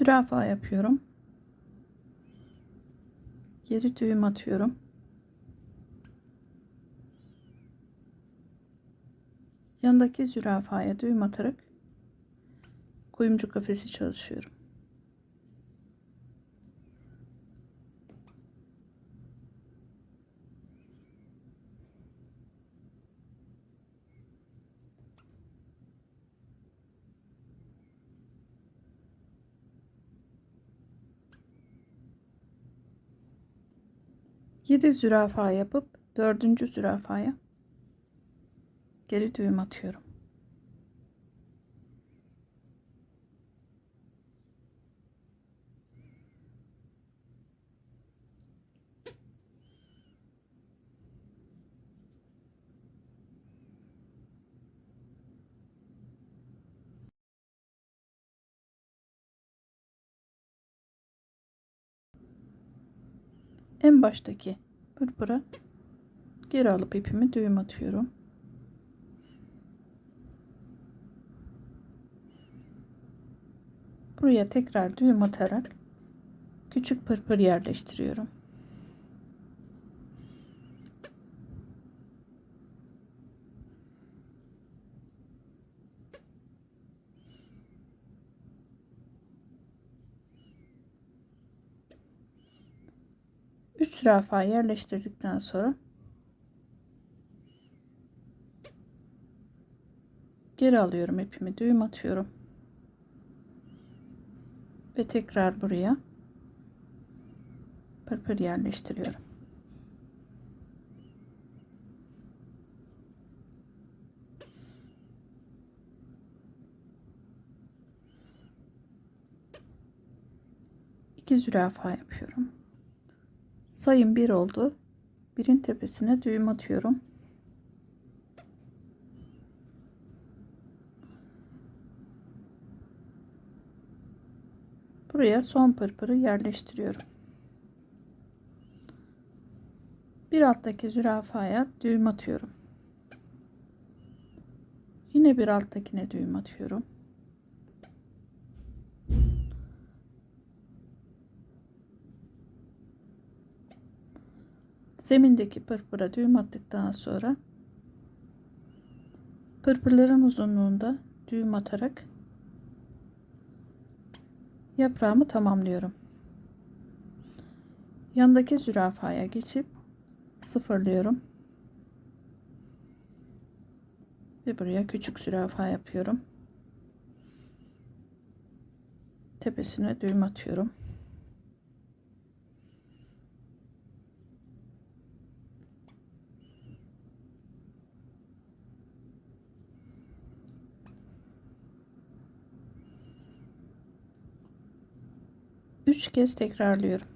Zürafa yapıyorum. Geri düğüm atıyorum. Yandaki zürafaya düğüm atarak kuyumcu kafesi çalışıyorum. Yedi zürafa yapıp dördüncü zürafaya geri düğüm atıyorum. En baştaki pırpıra geri alıp ipimi düğüm atıyorum. Buraya tekrar düğüm atarak küçük pırpır yerleştiriyorum. Üç rafa yerleştirdikten sonra geri alıyorum ipimi düğüm atıyorum ve tekrar buraya pırpır yerleştiriyorum. İki zürafa yapıyorum. Sayım bir oldu. Birin tepesine düğüm atıyorum. Buraya son pırpırı yerleştiriyorum. Bir alttaki zürafaya düğüm atıyorum. Yine bir alttakine düğüm atıyorum. Zemindeki pırpıra düğüm attıktan sonra pırpırların uzunluğunda düğüm atarak yaprağımı tamamlıyorum. Yandaki zürafaya geçip sıfırlıyorum. Ve buraya küçük zürafa yapıyorum. Tepesine düğüm atıyorum. Üç kez tekrarlıyorum.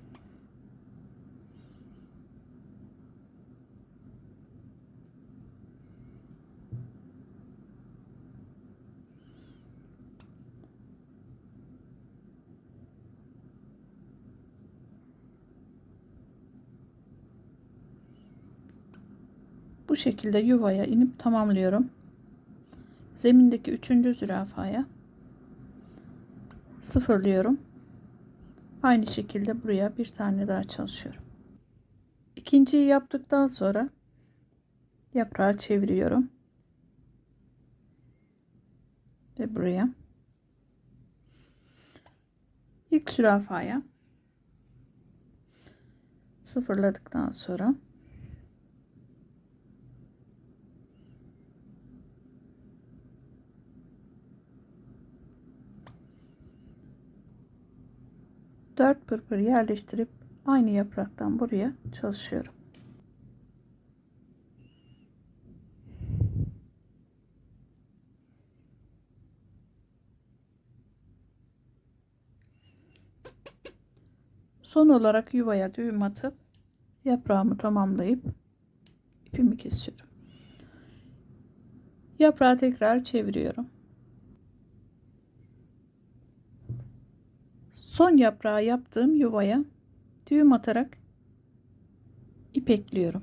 Bu şekilde yuvaya inip tamamlıyorum. Zemindeki üçüncü zürafaya sıfırlıyorum. Aynı şekilde buraya bir tane daha çalışıyorum. İkinciyi yaptıktan sonra yaprağı çeviriyorum. Ve buraya ilk zürafaya sıfırladıktan sonra dört pırpır yerleştirip aynı yapraktan buraya çalışıyorum. Son olarak yuvaya düğüm atıp yaprağımı tamamlayıp ipimi kesiyorum. Yaprağı tekrar çeviriyorum. son yaprağı yaptığım yuvaya düğüm atarak ip ekliyorum.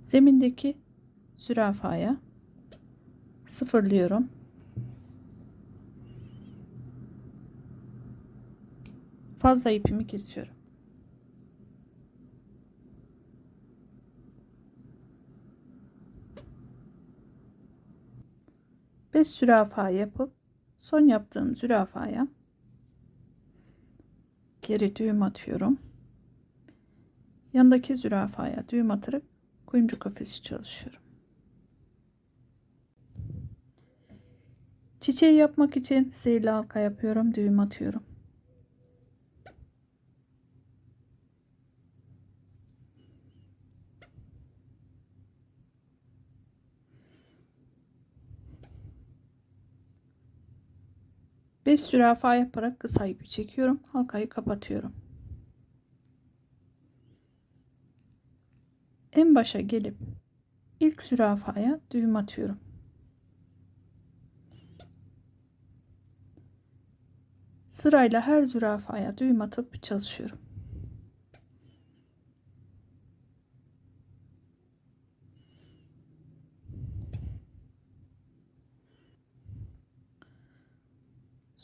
Zemindeki zürafaya sıfırlıyorum. Fazla ipimi kesiyorum. Beş zürafa yapıp son yaptığım zürafaya geri düğüm atıyorum. Yandaki zürafaya düğüm atarak kuyumcu kafesi çalışıyorum. Çiçeği yapmak için sihirli halka yapıyorum, düğüm atıyorum. Beş zürafa yaparak kısa ipi çekiyorum. Halkayı kapatıyorum. En başa gelip ilk zürafaya düğüm atıyorum. Sırayla her zürafaya düğüm atıp çalışıyorum.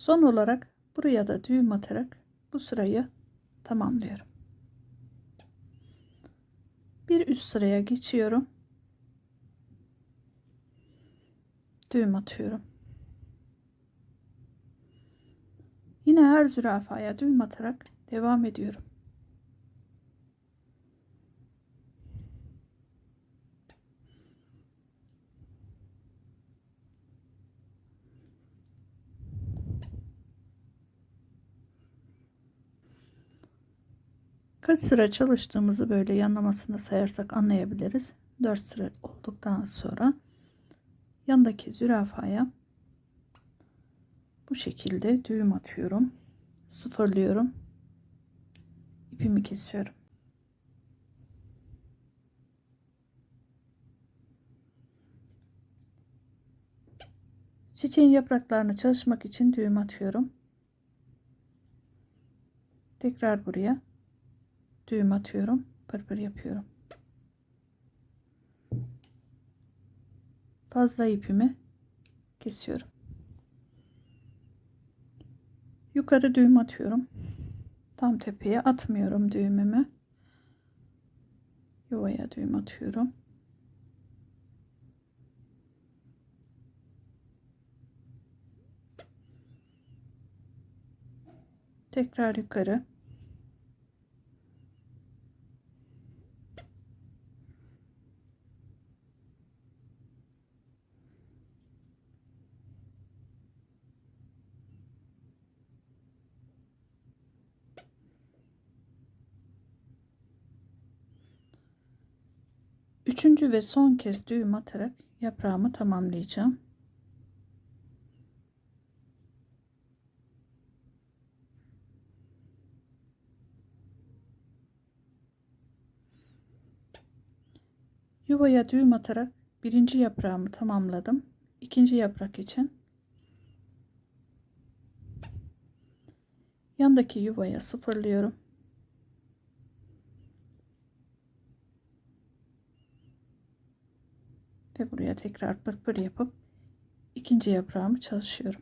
Son olarak buraya da düğüm atarak bu sırayı tamamlıyorum. Bir üst sıraya geçiyorum. Düğüm atıyorum. Yine her zürafaya düğüm atarak devam ediyorum. Kaç sıra çalıştığımızı böyle yanlamasını sayarsak anlayabiliriz. 4 sıra olduktan sonra yandaki zürafaya bu şekilde düğüm atıyorum. Sıfırlıyorum. ipimi kesiyorum. Çiçeğin yapraklarını çalışmak için düğüm atıyorum. Tekrar buraya düğüm atıyorum. Pırpır yapıyorum. Fazla ipimi kesiyorum. Yukarı düğüm atıyorum. Tam tepeye atmıyorum düğümümü. Yuvaya düğüm atıyorum. Tekrar yukarı. Üçüncü ve son kez düğüm atarak yaprağımı tamamlayacağım. Yuvaya düğüm atarak birinci yaprağımı tamamladım. İkinci yaprak için yandaki yuvaya sıfırlıyorum. Ve buraya tekrar pırpır yapıp ikinci yaprağımı çalışıyorum.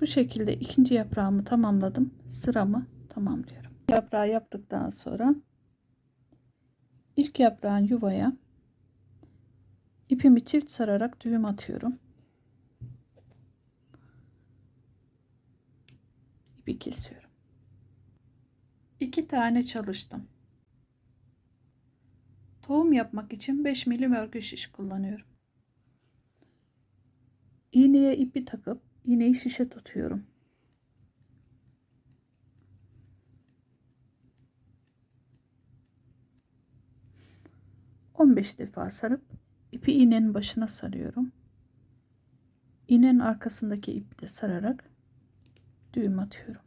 Bu şekilde ikinci yaprağımı tamamladım. Sıramı tamamlıyorum. Yaprağı yaptıktan sonra ilk yaprağın yuvaya ipimi çift sararak düğüm atıyorum. İpi kesiyorum. 2 tane çalıştım. Tohum yapmak için 5 milim örgü şiş kullanıyorum. İğneye ipi takıp iğneyi şişe tutuyorum. On beş defa sarıp ipi iğnenin başına sarıyorum. İğnenin arkasındaki ipi de sararak düğüm atıyorum.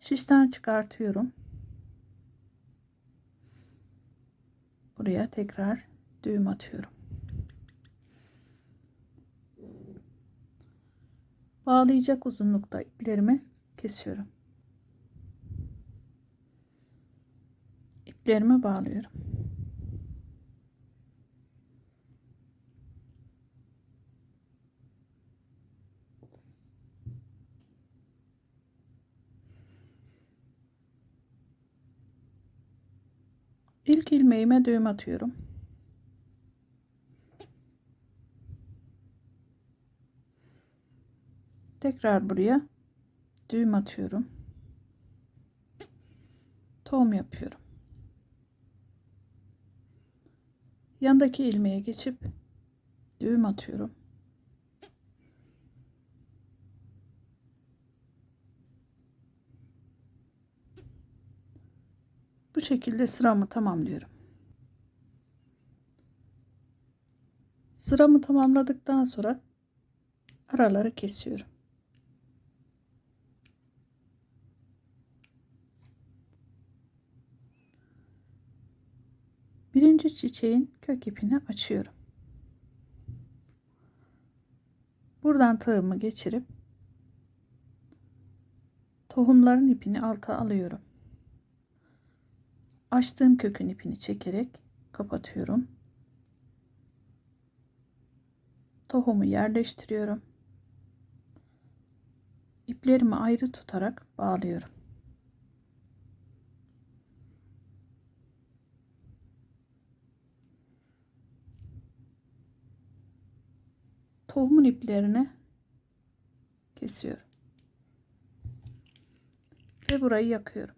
Şişten çıkartıyorum. Buraya tekrar düğüm atıyorum. Bağlayacak uzunlukta iplerimi kesiyorum. İplerimi bağlıyorum. İlk ilmeğime düğüm atıyorum. Tekrar buraya düğüm atıyorum. Tohum yapıyorum. Yandaki ilmeğe geçip düğüm atıyorum. Bu şekilde sıramı tamamlıyorum. Sıramı tamamladıktan sonra araları kesiyorum. Birinci çiçeğin kök ipini açıyorum. Buradan tığımı geçirip tohumların ipini alta alıyorum. Açtığım kökün ipini çekerek kapatıyorum. Tohumu yerleştiriyorum. İplerimi ayrı tutarak bağlıyorum. Tohumun iplerini kesiyorum. Ve burayı yakıyorum.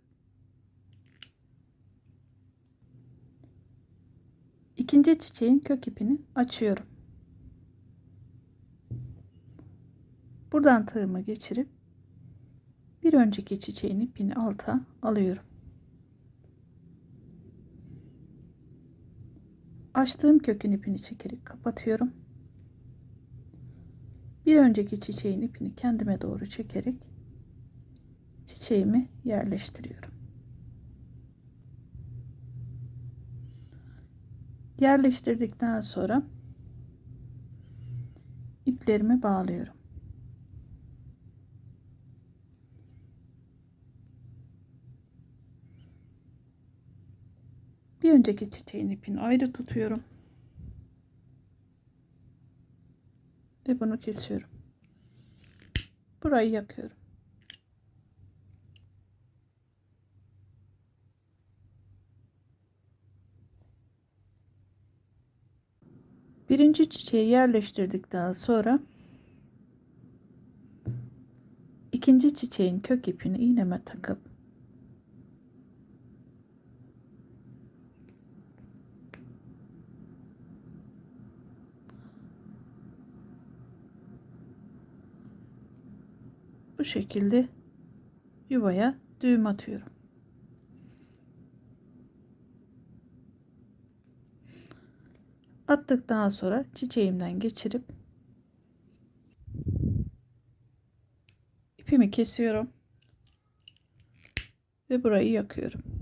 İkinci çiçeğin kök ipini açıyorum. Buradan tığımı geçirip bir önceki çiçeğin ipini alta alıyorum. Açtığım kökün ipini çekerek kapatıyorum. Bir önceki çiçeğin ipini kendime doğru çekerek çiçeğimi yerleştiriyorum. Yerleştirdikten sonra iplerimi bağlıyorum. Bir önceki çiçeğin ipini ayrı tutuyorum. Bunu kesiyorum. Burayı yakıyorum. Birinci çiçeği yerleştirdikten sonra ikinci çiçeğin kök ipini iğneme takıp bu şekilde yuvaya düğüm atıyorum. Attıktan sonra çiçeğimden geçirip ipimi kesiyorum ve burayı yakıyorum.